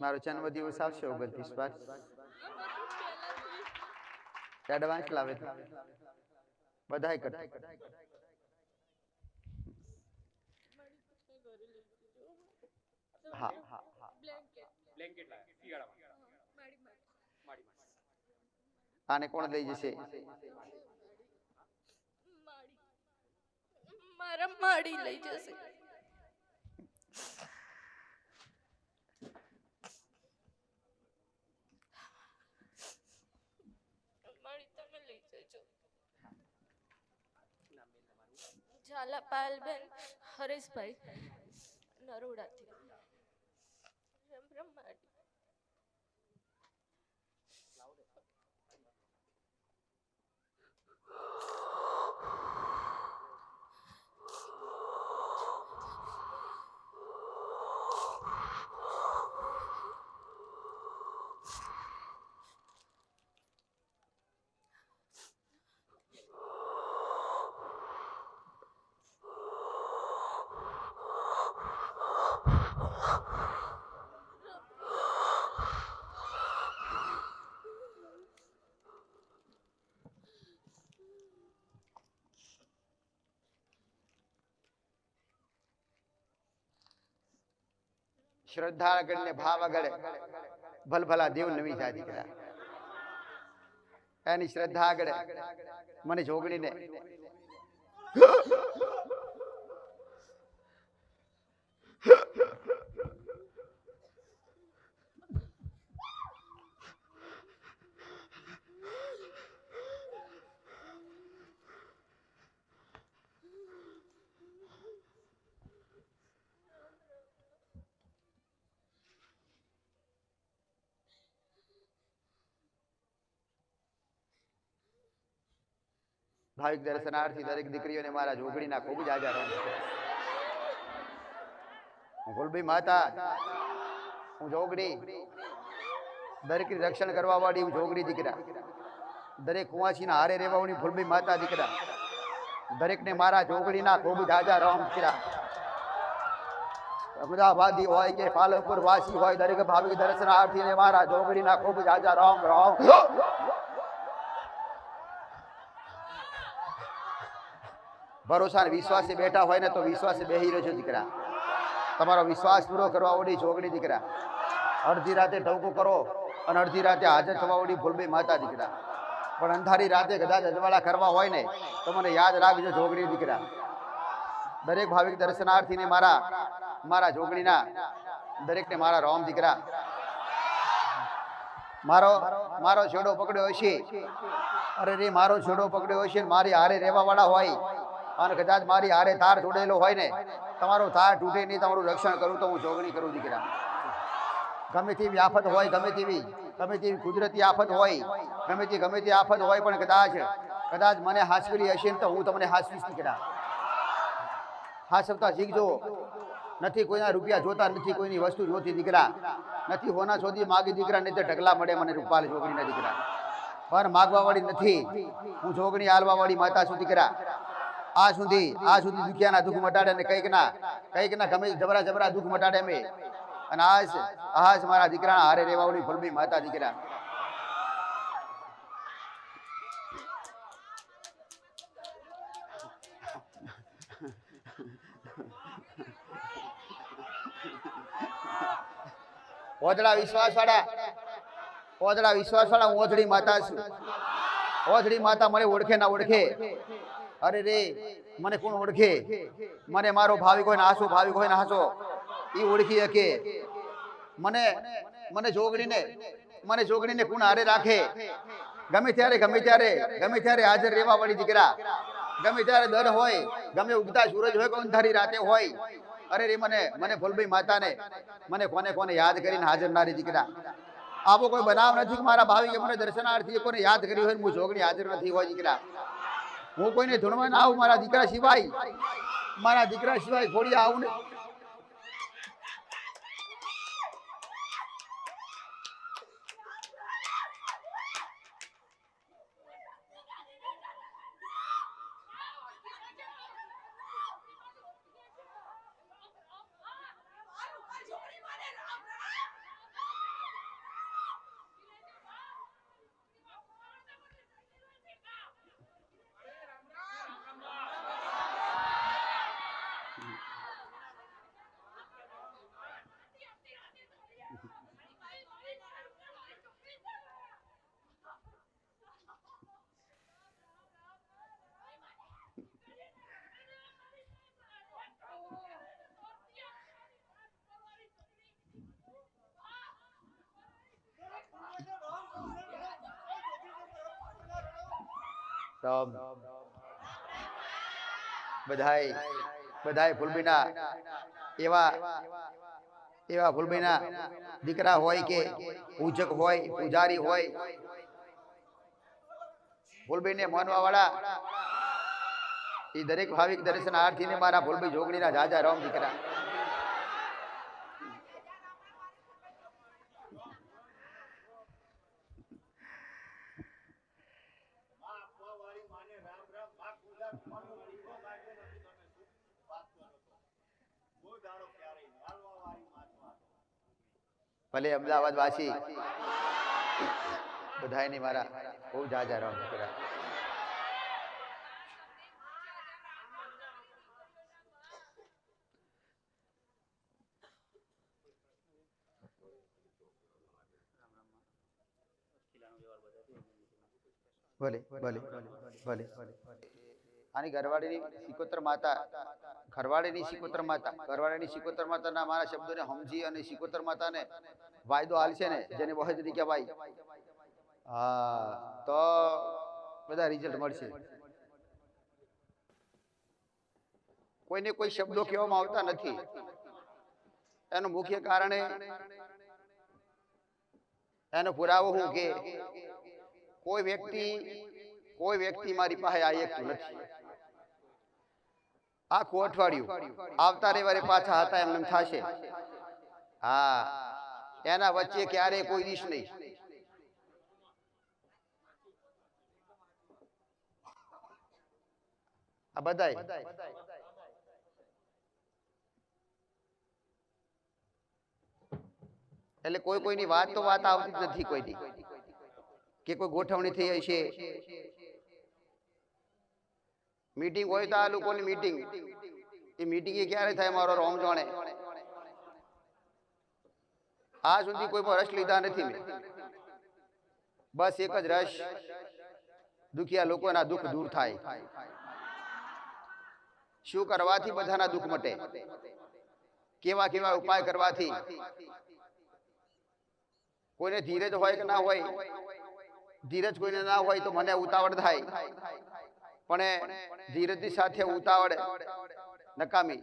મારો જન્મદિવસ આવશે ઓગણત્રીસ વાર એડવાન્સ લાવે. બધાય કરતા. હા. હા હા આને કોણ લઈ જશે? મારા માડી લઈ જશે માડી તમે લઈ જજો ઝાલા પાયલબેન હરેશભાઈ નરોડાથી. શ્રદ્ધા આગળ ને ભાવ આગળ ભલભલા દેવ નવી જાતિ કર્યા. એની શ્રદ્ધા આગળ મને જોગણીને ભાવિક દર્શનાર્થી દરેક દીકરીઓને મારા જોગણીના ખૂબ જ આજા છું. માતા. હું જોગણી દરેક રક્ષણ કરવા વાળી હું જોગણી દીકરા. દરેક કુવાસીના હારે રહેવાની ફૂલભાઈ માતા દીકરા. દરેકને મારા જોગણીના ખૂબ જ આજા રામ દીકરા. અમદાવાદી હોય કે પાલનપુર વાસી હોય દરેક ભાવિક દર્શનાર્થીને મારા જોગણીના ખૂબ જ આજા રામ રામ ભરોસા વિશ્વાસે બેઠા હોય ને તો વિશ્વાસે બેહી રહ્યો દીકરા. તમારો વિશ્વાસ પૂરો કરવા ઓડી જોગણી દીકરા. અડધી રાતે ઢવકો કરો અને અડધી રાતે હાજર થવા ઓડી ભૂલબી માતા દીકરા. પણ અંધારી રાતે કદાચ અજવાળા કરવા હોય ને તો મને યાદ રાખજો ઝોગડી દીકરા. દરેક ભાવિક દર્શનાર્થીને મારા મારા જોગણીના, દરેકને મારા રોમ દીકરા. મારો મારો છેડો પકડ્યો હશે. અરે રે, મારો છેડો પકડ્યો હશે મારી હારે રહેવા વાળા હોય. અને કદાચ મારી હારે તાર જોડેલો હોય ને, તમારો તાર તૂટે નહીં, તમારું રક્ષણ કરું તો હું જોગણી કરું દીકરા. ગમે તેવી આફત હોય, ગમે તેવી ગમે તેવી કુદરતી આફત હોય, ગમે તે ગમે તે આફત હોય, પણ કદાચ કદાચ મને હાસવેલી હશે ને તો હું તમને હાસવીશ દીકરા. હાસવતા શીખજો નથી કોઈના રૂપિયા જોતા, નથી કોઈની વસ્તુ જોતી દીકરા. નથી હોના શોધી માગી દીકરા, નહીં તો ઢગલા મળે મને રૂપાલ જોગણીના દીકરા. પણ માગવા વાળી નથી. હું જોગણી હાલવા વાળી માતા છું દીકરા. આ સુધી આ સુધી દુખિયાના દુઃખ મટાડે ને કંઈક ના કંઈક ના ગમે જબરા જબરા દુઃખ મટાડે મેં અને આજ આજ મારા દીકરાના હારે રેવાઓની ફૂલબી માતા દીકરા. ઓધડા વિશ્વાસ વાળા ઓધડા વિશ્વાસ વાળા હું ઓધડી માતા છું. ઓધડી માતા મને ઓળખે ના ઓળખે. અરે રે, મને કોણ ઓળખે? મને મારો ભાવિક હોય ને હાસો ભાવિક હોય ને હાસો એ ઓળખી શકે. મને મને જોગણીને મને જોગણીને કોણ હારે રાખે? ગમે ત્યારે ગમે ત્યારે ગમે ત્યારે હાજર રહેવા વાળી દીકરા. ગમે ત્યારે દર હોય, ગમે ઉગતા સૂરજ હોય કે અંધારી રાતે હોય. અરે રે, મને મને ફૂલભાઈ માતાને, મને કોને કોને યાદ કરીને હાજર નારી દીકરા. આવો કોઈ બનાવ નથી મારા ભાવિકે મને દર્શનાર્થી કોને યાદ કરી હોય હું જોગણી હાજર નથી હોય દીકરા. હું કોઈને ધૂણવા ના આવું મારા દીકરા સિવાય. મારા દીકરા સિવાય ઘોડી આવું ને તમ. બધાય બધાય ફૂલબીના એવા એવા ફૂલબીના દીકરા હોય કે પૂજક હોય, પૂજારી હોય. ફૂલબીને માનવા વાળા એ દરેક ભાવિક દર્શનાર્થીને મારા ફૂલબી જોગડીના જાજા રામ દીકરા. ભલે અમદાવાદ વાસી બધાયને મારા બહુ જાજા રામ દીકરા ભલે ભલે ભલે. આની ઘરવાળીની સિકોતર માતા ઘરવાળીની શિકોતર માતા. ખરવાડેની શિકોતર માતાના મારા શબ્દોને સમજી અને શિકોતર માતાને વાયદો હાલશે ને જેને વહજરી કહેવાય હા તો બધા રિઝલ્ટ મળશે. કોઈને કોઈ શબ્દો કહેવામાં આવતા નથી. એનું મુખ્ય કારણે એનો પુરાવો હું કે કોઈ વ્યક્તિ કોઈ વ્યક્તિ મારી પાસે આવી શકતું નથી. આખું અઠવાડિયું આવતા રવિવારે પાછા હતા, એમને થશે. હા, એના વચ્ચે ક્યારે કોઈ દિશ નહીં. આ બધાય. એટલે કોઈ કોઈની વાત તો વાત આવતી નથી કોઈની. કે કોઈ ગોઠવણી થઈ હશે. મીટિંગ હોય તો આ લોકોની મીટિંગ. એ મીટિંગ એ ક્યારે થાય મારો રોમ જાણે? આ સુધી કોઈ પણ રસ લીધા નથી મેં. બસ એક જ રસ. દુખિયા લોકોના દુઃખ દૂર થાય. શું કરવાથી બધાના દુઃખ મટે? કેવા કેવા ઉપાય કરવાથી? કોઈને ધીરજ હોય કે ના હોય? ધીરજ કોઈને ના હોય તો મને ઉતાવળ થાય. પણ ધીરજની સાથે ઉતાવળ. નકામી.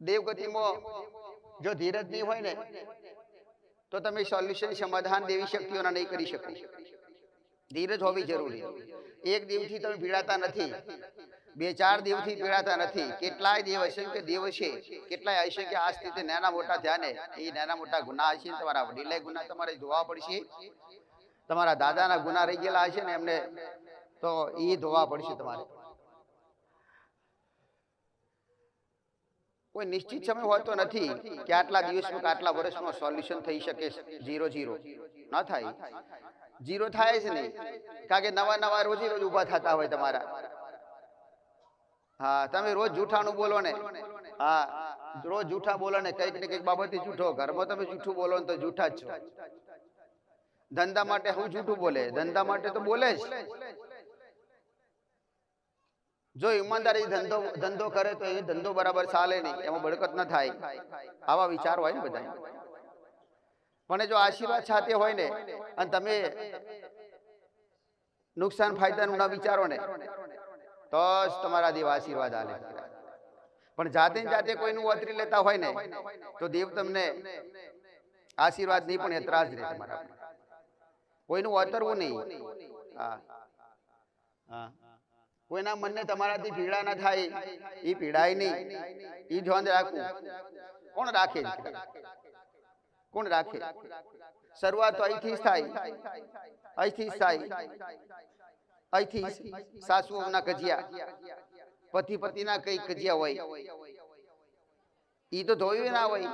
દેવગતિમાં, જો ધીરજ નહીં હોય ને, તો તમે સોલ્યુશન સમાધાન દેવી શક્તિઓના નહીં કરી શકો. ધીરજ હોવી જરૂરી. એક દિવસથી તમે પીડાતા નથી. બે, ચાર દિવસથી પીડાતા નથી. કેટલાય દેવ હશે કે દેવ છે. કેટલાય હશે કે આ સ્થિતિ નાના મોટા ધ્યાને. એ નાના મોટા ગુના હશે તમારા વડીલે ગુના તમારે ધોવા પડશે. તમારા દાદાના ગુના રહી ગયેલા હશે ને એમને તો એ ધોવા પડશે તમારે. કોઈ નિશ્ચિત સમય હોતો નથી કે આટલા દિવસમાં કે આટલા વર્ષમાં સોલ્યુશન થઈ શકે ઝીરો જીરો ન થાય. ઝીરો થાય જ નહીં. કારણ કે નવા નવા રોજે રોજ ઊભા થતા હોય તમારા. હા, તમે રોજ જૂઠાનું બોલો ને. હા, રોજ જૂઠા બોલો ને. કંઈક ને કંઈક બાબતે જૂઠો. ઘરમાં તમે જૂઠું બોલો ને તો જૂઠા જ છો. ધંધા માટે હું જૂઠું બોલે? ધંધા માટે તો બોલે જ. જો. ઈમાનદારી ધંધો ધંધો કરે તો એ ધંધો બરાબર ચાલે નહીં. એમાં બળકત ન થાય. આવા વિચાર હોય ને બધા. પણ જો આશીર્વાદ સાથે હોય ને અને તમે નુકસાન ફાયદાનું ના વિચારો ને તો જ તમારા દેવ આશીર્વાદ આલે. પણ જાતે જાતે કોઈનું વતરી લેતા હોય ને તો દેવ તમને આશીર્વાદ નહીં પણ એતરાજ રહે તમારા. કોઈનું વતરવું નહીં. હા. હા. કોઈના મનને તમારાથી પીડા ના થાય. એ પીડાય નહીં. એ ધ્યાન રાખવું. કોણ રાખે? કોણ રાખે? શરૂઆત તો અહીંથી જ થાય. અહીંથી જ થાય. અહીંથી સાસુઓના કજિયા. પતિ પતિના કઈ કજિયા હોય. એ તો ધોયું ના હોય.